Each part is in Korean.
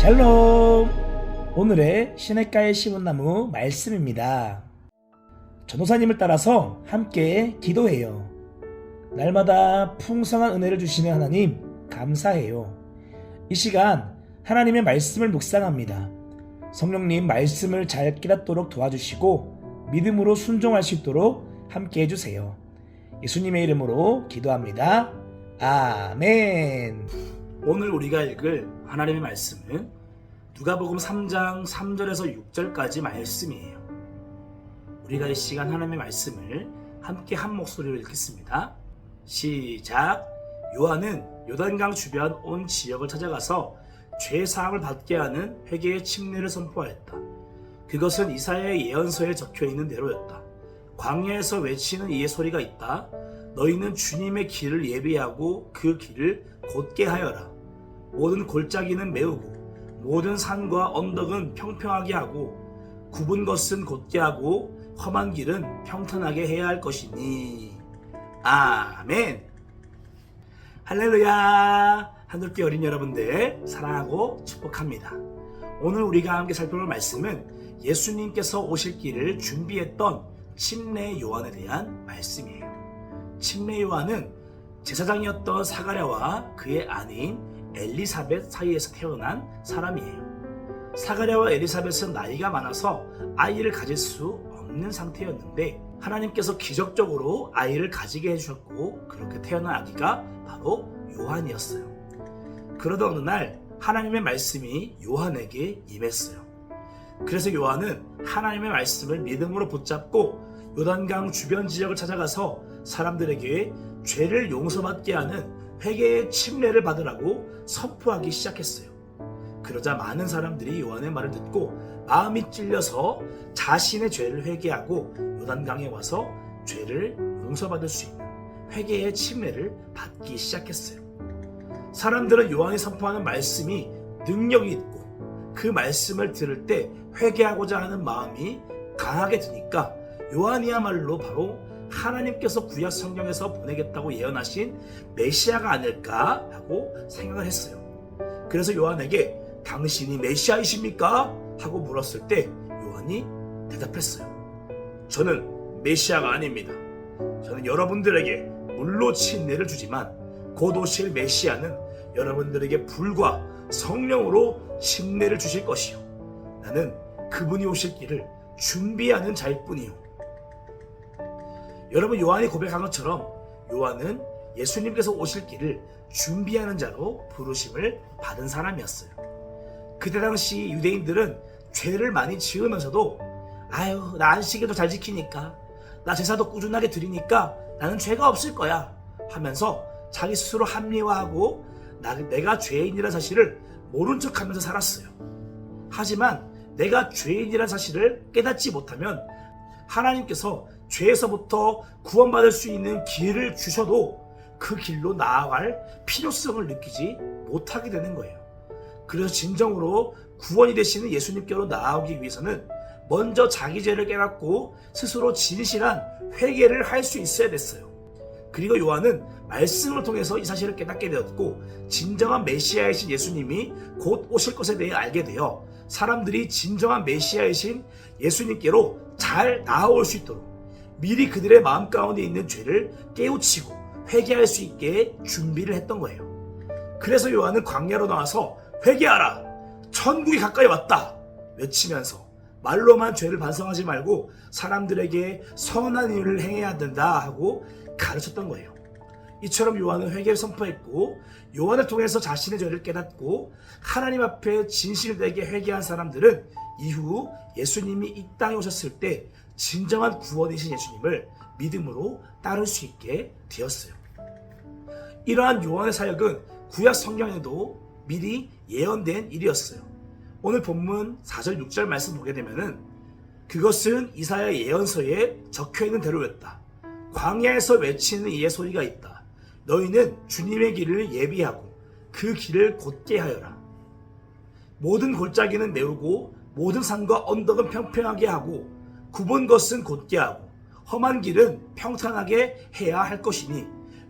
샬롬! 오늘의 시냇가에 심은 나무 말씀입니다. 전도사님을 따라서 함께 기도해요. 날마다 풍성한 은혜를 주시는 하나님, 감사해요. 이 시간 하나님의 말씀을 묵상합니다. 성령님 말씀을 잘 깨닫도록 도와주시고 믿음으로 순종할 수 있도록 함께 해주세요. 예수님의 이름으로 기도합니다. 아멘. 오늘 우리가 읽을 하나님의 말씀은 누가복음 3장 3절에서 6절까지 말씀이에요. 우리가 이 시간 하나님의 말씀을 함께 한 목소리로 읽겠습니다. 시작. 요한은 요단강 주변 온 지역을 찾아가서 죄 사함을 받게 하는 회개의 침례를 선포하였다. 그것은 이사야의 예언서에 적혀 있는 대로였다. 광야에서 외치는 이의 소리가 있다. 너희는 주님의 길을 예비하고 그 길을 곧게 하여라. 모든 골짜기는 메우고 모든 산과 언덕은 평평하게 하고 굽은 것은 곧게 하고 험한 길은 평탄하게 해야 할 것이니. 아멘. 할렐루야. 하늘께 어린 여러분들 사랑하고 축복합니다. 오늘 우리가 함께 살펴볼 말씀은 예수님께서 오실 길을 준비했던 침례 요한에 대한 말씀이에요. 요한은 제사장이었던 사가랴와 그의 아내인 엘리사벳 사이에서 태어난 사람이에요. 사가랴와 엘리사벳은 나이가 많아서 아이를 가질 수 없는 상태였는데 하나님께서 기적적으로 아이를 가지게 해주셨고 그렇게 태어난 아기가 바로 요한이었어요. 그러던 어느 날 하나님의 말씀이 요한에게 임했어요. 그래서 요한은 하나님의 말씀을 믿음으로 붙잡고 요단강 주변 지역을 찾아가서 사람들에게 죄를 용서받게 하는 회개의 침례를 받으라고 선포하기 시작했어요. 그러자 많은 사람들이 요한의 말을 듣고 마음이 찔려서 자신의 죄를 회개하고 요단강에 와서 죄를 용서받을 수 있는 회개의 침례를 받기 시작했어요. 사람들은 요한이 선포하는 말씀이 능력이 있고 그 말씀을 들을 때 회개하고자 하는 마음이 강하게 드니까 요한이야말로 바로 하나님께서 구약 성경에서 보내겠다고 예언하신 메시아가 아닐까 하고 생각을 했어요. 그래서 요한에게 당신이 메시아이십니까? 하고 물었을 때 요한이 대답했어요. 저는 메시아가 아닙니다. 저는 여러분들에게 물로 침례를 주지만 곧 오실 메시아는 여러분들에게 불과 성령으로 침례를 주실 것이요. 나는 그분이 오실 길을 준비하는 자일 뿐이요. 여러분 요한이 고백한 것처럼 요한은 예수님께서 오실 길을 준비하는 자로 부르심을 받은 사람이었어요. 그때 당시 유대인들은 죄를 많이 지으면서도 아유 나 안식일도 잘 지키니까 나 제사도 꾸준하게 드리니까 나는 죄가 없을 거야 하면서 자기 스스로 합리화하고 나, 내가 죄인이라는 사실을 모른 척하면서 살았어요. 하지만 내가 죄인이라는 사실을 깨닫지 못하면 하나님께서 죄에서부터 구원받을 수 있는 길을 주셔도 그 길로 나아갈 필요성을 느끼지 못하게 되는 거예요. 그래서 진정으로 구원이 되시는 예수님께로 나아오기 위해서는 먼저 자기 죄를 깨닫고 스스로 진실한 회개를 할 수 있어야 됐어요. 그리고 요한은 말씀을 통해서 이 사실을 깨닫게 되었고 진정한 메시아이신 예수님이 곧 오실 것에 대해 알게 되어 사람들이 진정한 메시아이신 예수님께로 잘 나아올 수 있도록 미리 그들의 마음 가운데 있는 죄를 깨우치고 회개할 수 있게 준비를 했던 거예요. 그래서 요한은 광야로 나와서 회개하라! 천국이 가까이 왔다! 외치면서 말로만 죄를 반성하지 말고 사람들에게 선한 일을 행해야 된다 하고 가르쳤던 거예요. 이처럼 요한은 회개를 선포했고 요한을 통해서 자신의 죄를 깨닫고 하나님 앞에 진실되게 회개한 사람들은 이후 예수님이 이 땅에 오셨을 때 진정한 구원이신 예수님을 믿음으로 따를 수 있게 되었어요. 이러한 요한의 사역은 구약 성경에도 미리 예언된 일이었어요. 오늘 본문 4절 6절 말씀 보게 되면은 그것은 이사야 예언서에 적혀 있는 대로였다. 광야에서 외치는 이의 소리가 있다. 너희는 주님의 길을 예비하고 그 길을 곧게 하여라. 모든 골짜기는 메우고 모든 산과 언덕은 평평하게 하고 굽은 것은 곧게 하고 험한 길은 평탄하게 해야 할 것이니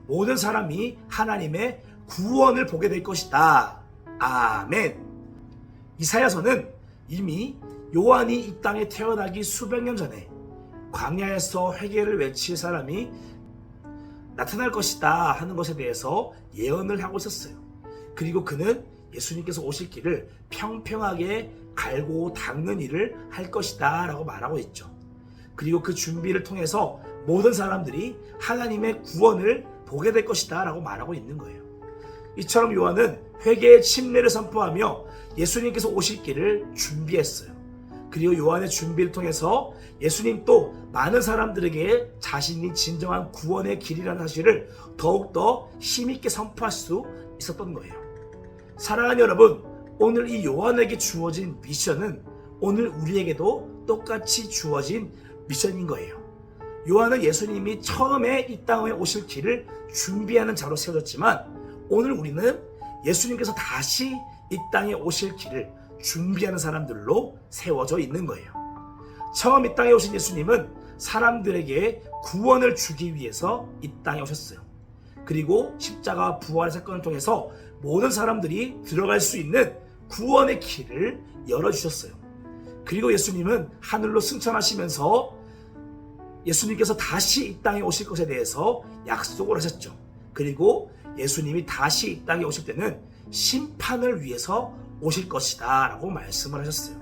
모든 사람이 하나님의 구원을 보게 될 것이다. 아멘. 이사야서는 이미 요한이 이 땅에 태어나기 수백 년 전에 광야에서 회개를 외칠 사람이 나타날 것이다 하는 것에 대해서 예언을 하고 있었어요. 그리고 그는 예수님께서 오실 길을 평평하게 갈고 닦는 일을 할 것이다 라고 말하고 있죠. 그리고 그 준비를 통해서 모든 사람들이 하나님의 구원을 보게 될 것이다 라고 말하고 있는 거예요. 이처럼 요한은 회개의 침례를 선포하며 예수님께서 오실 길을 준비했어요. 그리고 요한의 준비를 통해서 예수님 또 많은 사람들에게 자신이 진정한 구원의 길이라는 사실을 더욱더 힘있게 선포할 수 있었던 거예요. 사랑하는 여러분, 오늘 이 요한에게 주어진 미션은 오늘 우리에게도 똑같이 주어진 미션인 거예요. 요한은 예수님이 처음에 이 땅에 오실 길을 준비하는 자로 세워졌지만 오늘 우리는 예수님께서 다시 이 땅에 오실 길을 준비하는 사람들로 세워져 있는 거예요. 처음 이 땅에 오신 예수님은 사람들에게 구원을 주기 위해서 이 땅에 오셨어요. 그리고 십자가 부활의 사건을 통해서 모든 사람들이 들어갈 수 있는 구원의 길을 열어주셨어요. 그리고 예수님은 하늘로 승천하시면서 예수님께서 다시 이 땅에 오실 것에 대해서 약속을 하셨죠. 그리고 예수님이 다시 이 땅에 오실 때는 심판을 위해서 오실 것이다 라고 말씀을 하셨어요.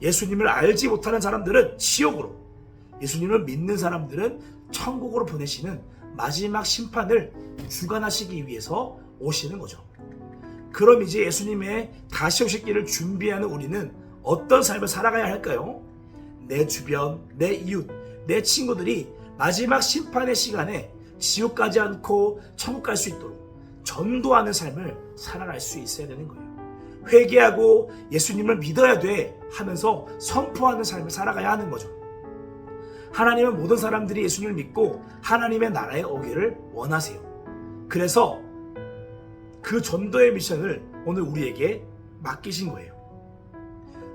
예수님을 알지 못하는 사람들은 지옥으로, 예수님을 믿는 사람들은 천국으로 보내시는 마지막 심판을 주관하시기 위해서 오시는 거죠. 그럼 이제 예수님의 다시 오실 길을 준비하는 우리는 어떤 삶을 살아가야 할까요? 내 주변, 내 이웃, 내 친구들이 마지막 심판의 시간에 지옥 가지 않고 천국 갈 수 있도록 전도하는 삶을 살아갈 수 있어야 되는 거예요. 회개하고 예수님을 믿어야 돼 하면서 선포하는 삶을 살아가야 하는 거죠. 하나님은 모든 사람들이 예수님을 믿고 하나님의 나라에 오기를 원하세요. 그래서 그 전도의 미션을 오늘 우리에게 맡기신 거예요.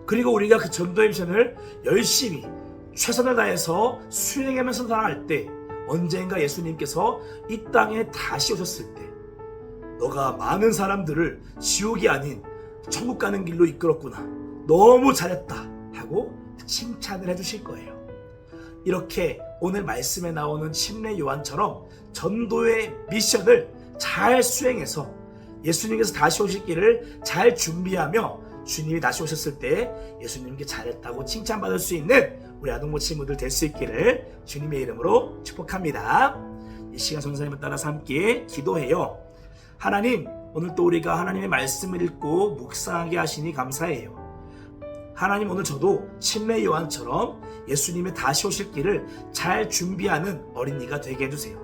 그리고 우리가 그 전도의 미션을 열심히 최선을 다해서 수행하면서 나아갈 때 언젠가 예수님께서 이 땅에 다시 오셨을 때 너가 많은 사람들을 지옥이 아닌 천국 가는 길로 이끌었구나. 너무 잘했다. 하고 칭찬을 해주실 거예요. 이렇게 오늘 말씀에 나오는 침례 요한처럼 전도의 미션을 잘 수행해서 예수님께서 다시 오실 길을 잘 준비하며 주님이 다시 오셨을 때 예수님께 잘했다고 칭찬받을 수 있는 우리 아동모 친구들 될 수 있기를 주님의 이름으로 축복합니다. 이 시간 선생님을 따라서 함께 기도해요. 하나님, 오늘 또 우리가 하나님의 말씀을 읽고 묵상하게 하시니 감사해요. 하나님 오늘 저도 침례 요한처럼 예수님의 다시 오실 길을 잘 준비하는 어린이가 되게 해주세요.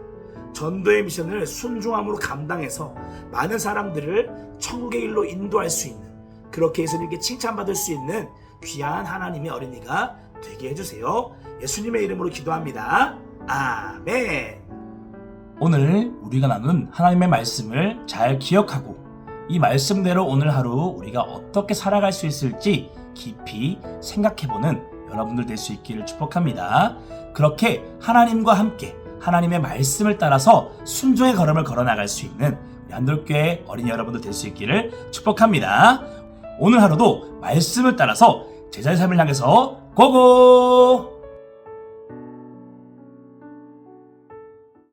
전도의 미션을 순종함으로 감당해서 많은 사람들을 천국의 길로 인도할 수 있는 그렇게 예수님께 칭찬받을 수 있는 귀한 하나님의 어린이가 되게 해주세요. 예수님의 이름으로 기도합니다. 아멘. 오늘 우리가 나눈 하나님의 말씀을 잘 기억하고 이 말씀대로 오늘 하루 우리가 어떻게 살아갈 수 있을지 깊이 생각해보는 여러분들 될 수 있기를 축복합니다. 그렇게 하나님과 함께 하나님의 말씀을 따라서 순종의 걸음을 걸어 나갈 수 있는 한돌교회 어린이 여러분들 될 수 있기를 축복합니다. 오늘 하루도 말씀을 따라서 제자의 삶을 향해서 고고!